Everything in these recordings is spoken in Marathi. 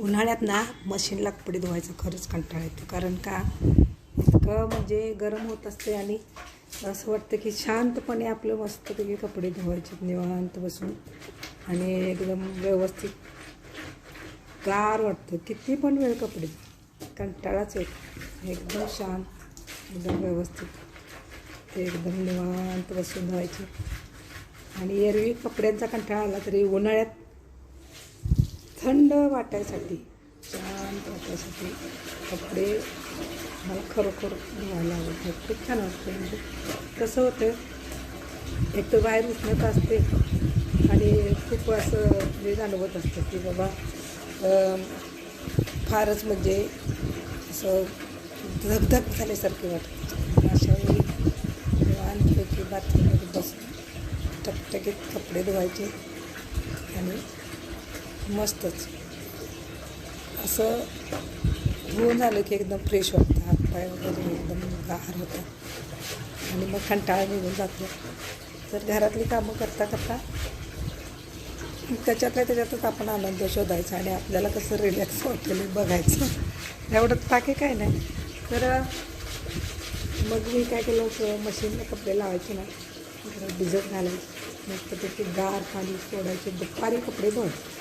उन्हाळ्यात ना मशीनला कपडे धुवायचं खरंच कंटाळा येतो. कारण का? इतकं म्हणजे गरम होत असते आणि असं वाटतं की शांतपणे आपलं मस्तपैकी कपडे धुवायचे निवांत बसून. आणि एकदम व्यवस्थित गार वाटतं. किती पण वेळ कपडे कंटाळाच येत. एकदम शांत एकदम व्यवस्थित. ते एकदम निवांत बसून धुवायचे. आणि एरवी कपड्यांचा कंटाळा आला तरी उन्हाळ्यात थंड वाटायसाठी शांत वाटायसाठी कपडे मला खरोखर धुवायला आवडतात. खूप छान वाटतं म्हणजे. कसं होतं एक तर बाहेर उष्णता असते आणि खूप असं हे जाणवत असतं की बाबा फारच म्हणजे असं धगधग झाल्यासारखे वाटतं. अशा वेळी आणखी बाथरूममध्ये बसून टकटकीत कपडे धुवायचे आणि मस्तच. असं धुवून झालं की एकदम फ्रेश वाटतं. हातपाय वगैरे एकदम गार होतात. आणि मग कंटाळा निघून जातो. तर घरातली कामं करता करता त्याच्यातल्या त्याच्यातच आपण आनंद शोधायचा आणि आपल्याला कसं रिलॅक्स वाटेल बघायचं. एवढं बाकी काय नाही. तर मग मी काय केलं होतं मशीनला कपडे लावायचे ना भिजत घालायचे. मग त्याची गार पाणी सोडायचे. दुपारी कपडे धुवायचे.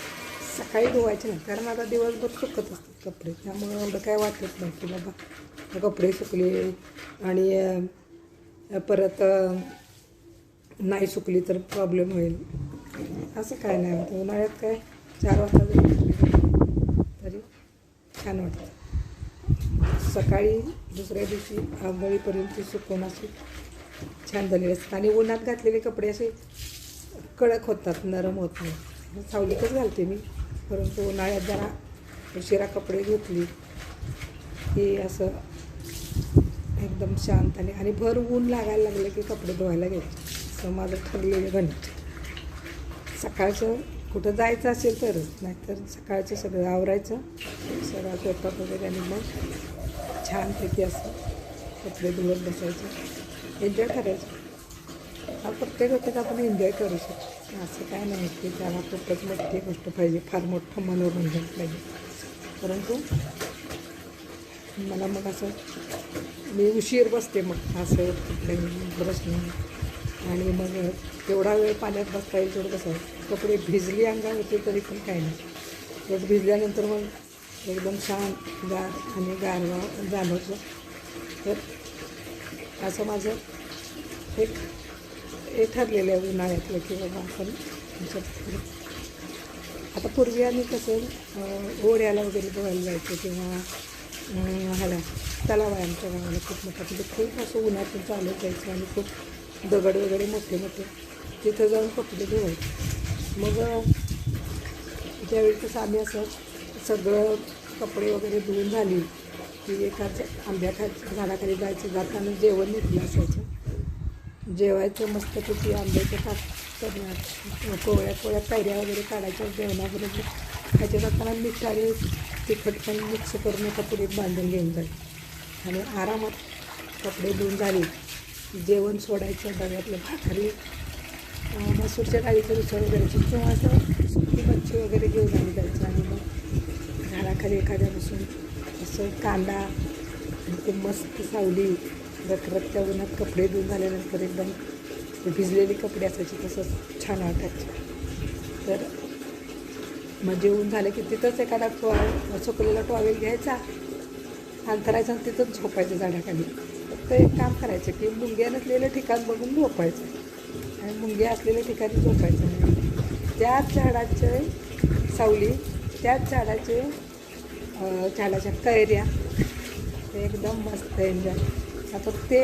सकाळी धुवायचे नाही. कारण आता दिवसभर सुकत असतात कपडे. त्यामुळे एवढं काय वाटत नाही की बाबा कपडे सुकले आणि परत नाही सुकली तर प्रॉब्लेम होईल. असं काय नाही होतं. उन्हाळ्यात काय चार वाजता जरी तरी छान वाटतं. सकाळी दुसऱ्या दिवशी आंघोळीपर्यंत सुकून असे छान झालेले असतात. आणि उन्हात घातलेले कपडे असे कडक होतात नरम होत नाही सावलीतच घालते मी. परंतु उन्हाळ्यात जरा उशिरा कपडे घेतली की असं एकदम शांत आणि आणि भर ऊन लागायला लागले की कपडे धुवायला गेले. असं माझं ठरलेलं गणित. सकाळचं कुठं जायचं असेल तरच नाहीतर सकाळचं सगळं आवरायचं. सगळा स्वयंपाक वगैरे आणि मग छानपैकी असं कपडे धुवत बसायचं. एन्जॉय करायचं. हा प्रत्येक गोष्टीत आपण एन्जॉय करू शकतो. असं काय नाही की त्याला खूपच मोठी गोष्ट पाहिजे फार मोठं मनोरंजन पाहिजे. परंतु मला मग असं मी उशीर बसते मग असं कुठले ब्रश आणि मग तेवढा वेळ पाण्यात बसता येईल तेवढं कसं? कपडे भिजली अंगावरती तरी पण काही नाही. तर भिजल्यानंतर मग एकदम शांत गार आणि गारवा जाणवतो तर असं माझं एक हे ठरलेलं आहे उन्हाळ्यातलं की बाबा आपण आता पूर्वी आम्ही कसं ओढ्याला वगैरे धुवायला जायचं किंवा ह्याला तलाव आहे आमच्या गावाला खूप मोठा तिथे खूप असं उन्हातून चालत जायचं आणि खूप दगड वगैरे मोठे मोठे. तिथं जाऊन कपडे धुवायचे. मग ज्यावेळी कसं आम्ही असं सगळं कपडे वगैरे धुवून झाली की एका आंब्याखा झाडाखाली जायचं जाताना जेवण घेतलं असायचं. जेवायचं मस्तपैकी आंब्याचं ताक करणार. कोवळ्या कोवळ्या कैऱ्या वगैरे काढायच्या जेवणाबरोबर. खायच्या आता मीठ आणि तिखट पण मिक्स करून कपडे बांधून घेऊन जाईल. आणि आरामात कपडे धुवून झाले जेवण सोडायचं डब्यातलं भाकरी मसूरच्या डाळीचं उसळ वगैरे. किंवा असं सुकी मच्छी वगैरे घेऊन आली जायचं. आणि मग झाडाखाली एखाद्या बसून असं कांदा आणि ते मस्त सावली रखरखत्या उन्हात कपडे धुवून झाल्यानंतर एकदम भिजलेले कपडे असायचे तसंच छान वाटायचे. तर मग जेवून झालं की तिथंच एखादा टॉ सुकलेला टॉवेल घ्यायचा अंतरायचं आणि तिथंच झोपायचं झाडाखाली. फक्त एक काम करायचं की मुंग्या नसलेलं ठिकाण बघून झोपायचं आणि मुंग्या असलेल्या ठिकाणी झोपायचं. त्याच झाडाचे सावली त्याच झाडाचे झाडाच्या कैऱ्या. ते एकदम मस्त एन्जॉय. आता ते